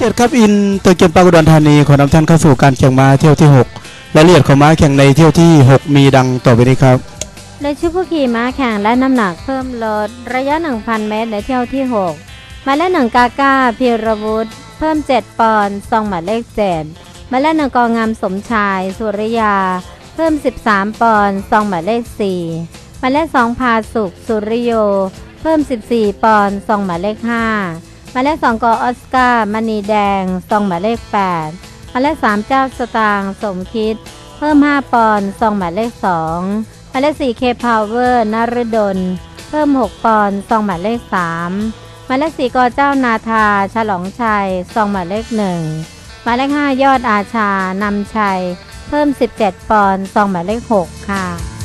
เกียรติครับอินตัวเกมปากุดรธานีขอนำท่านเข้าสู่การแข่งม้าเที่ยวที่ 6 และเลียดของม้าแข่งในเที่ยวที่ 6 มีดังต่อไปนี้ครับในชื่อผู้ขี่ม้าแข่งและน้ำหนักเพิ่มลดระยะ 1,000 เมตรในเที่ยวที่ 6 หมายเลขหนึ่งกาก้าพีรวุฒิเพิ่ม 7 ปอนด์ซองหมายเลข7หมายเลขหนึ่งกองงามสมชาย สุริยา เพิ่ม 13 ปอนด์ซองหมายเลข4หมายเลขสองพาสุขสุริโย เพิ่ม 14 ปอนด์ซองหมายเลข5 หมายเลขสองกออสการ์มณีแดงซองหมายเลข8หมายเลขสามเจ้าสตางค์สมคิด เพิ่ม5ปอนด์ซองหมายเลข2หมายเลข4 K Power นฤดล เพิ่ม6ปอนด์ซองหมายเลข3หมายเลข4กอเจ้านาธาฉลองชัยซองหมายเลข1หมายเลข5ยอดอาชานำชัย เพิ่ม 17 ปอนด์ซองหมายเลข 6 ค่ะ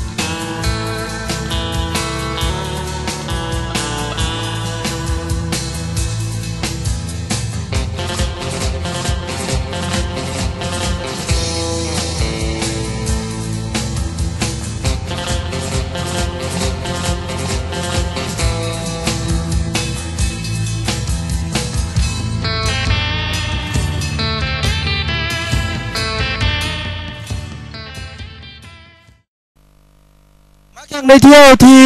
ซึ่งในเที่ยวที่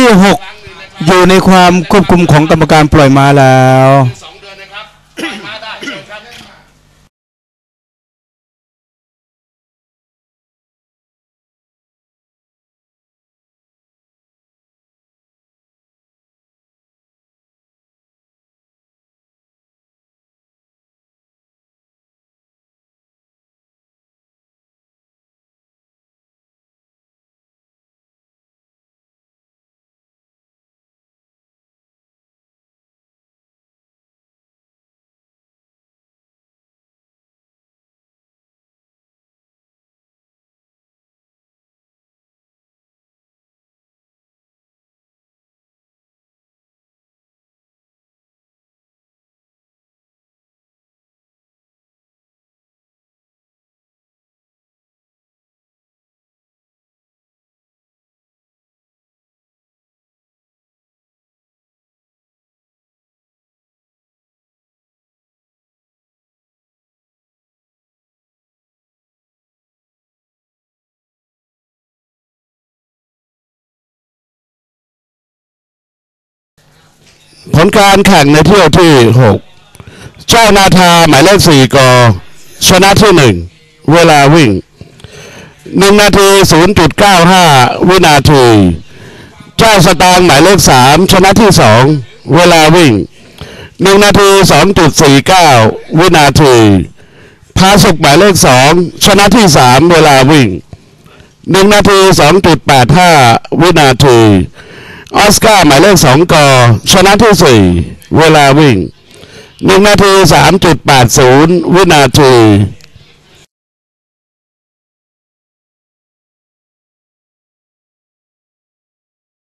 6 อยู่ในความควบคุมของกรรมการปล่อยมาแล้ว ผลการแข่งในเที่ยวที่ 6 เจ้านาธาหมายเลข4กอชนะที่ 1 เวลาวิ่ง 1 นาที 0.95 วินาที เจ้าสตางหมายเลข 3 ชนะที่ 2 เวลาวิ่ง 1 นาที 2.49 วินาทีพาสุกหมายเลข 2 ชนะที่ 3 เวลาวิ่ง 1 นาที 2.85 วินาที ออสการ์หมายเลขสองกอชนะที่สี่เวลาวิ่งหนึ่งนาทีสามจุดแปดศูนย์วินาที